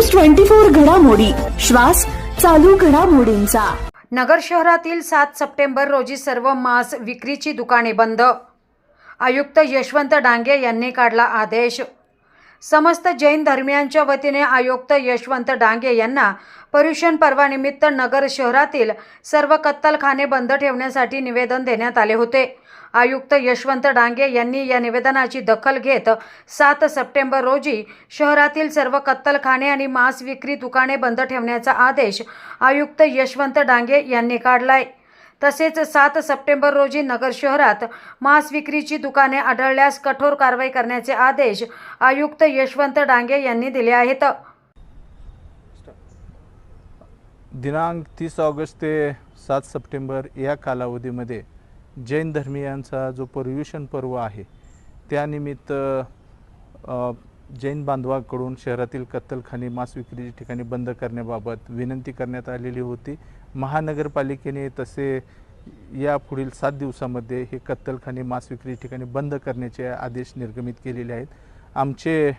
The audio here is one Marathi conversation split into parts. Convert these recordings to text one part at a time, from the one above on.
ट्वेंटी फोर घडामोडी. श्वास चालू घडामोडींचा. नगर शहरातील सात सप्टेंबर रोजी सर्व मांस विक्रीची दुकाने बंद. आयुक्त यशवंत डांगे यांनी काढला आदेश. समस्त जैन धर्मियांच्या वतीने आयुक्त यशवंत डांगे यांना पर्युषण पर्वानिमित्त नगर शहरातील सर्व कत्तलखाने बंद ठेवण्यासाठी निवेदन देण्यात आले होते. आयुक्त यशवंत डांगे यांनी या निवेदनाची दखल घेत सात सप्टेंबर रोजी शहरातील सर्व कत्तलखाने आणि मांस विक्री दुकाने बंद ठेवण्याचा आदेश आयुक्त यशवंत डांगे यांनी काढलाय. तसेच सात सप्टेंबर रोजी नगर शहरात मांस विक्रीची दुकाने आढळल्यास कठोर कारवाई करण्याचे आदेश आयुक्त यशवंत डांगे यांनी दिले आहेत. दिनांक तीस ऑगस्ट ते सात सप्टेंबर या कालावधीमध्ये जैन धर्मियांचा जो पर्युषण पर्व आहे त्यानिमित्त जैन बांधवाकडून शहरातील कत्तलखाने मांस विक्रीची ठिकाणी बंद करण्याबाबत विनंती करण्यात आलेली होती. महानगरपालिकेने तसे या पुढील सात दिवसामध्ये हे कत्तलखाने मांस विक्री ठिकाणी बंद करण्याचे आदेश निर्गमित केलेले आहेत. आमचे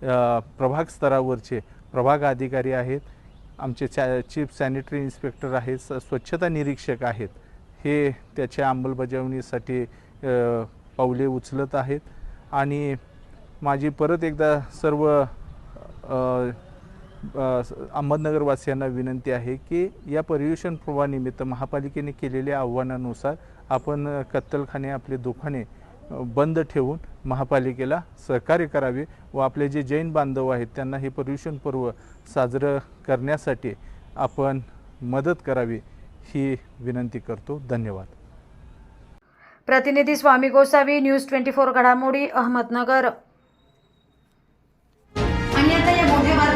प्रभाग स्तरावरचे प्रभाग अधिकारी आहेत. आमचे सॅ चीफ सॅनिटरी इन्स्पेक्टर आहेत. स स्वच्छता निरीक्षक आहेत. हे त्याच्या अंमलबजावणीसाठी पावले उचलत आहेत. आणि माझी परत एकदा सर्व अहमदनगरवासियांना विनंती आहे की या पर्युषण पर्वानिमित्त महापालिकेने केलेल्या आव्हानानुसार आपण कत्तलखाने आपले दुकाने बंद ठेवून महापालिकेला सहकार्य करावे व आपले जे जैन बांधव आहेत त्यांना हे पर्युषण पर्व साजरं करण्यासाठी आपण मदत करावी ही विनंती करतो. धन्यवाद. प्रतिनिधी Swami Gosavi news twenty four घडामोडी अहमदनगर.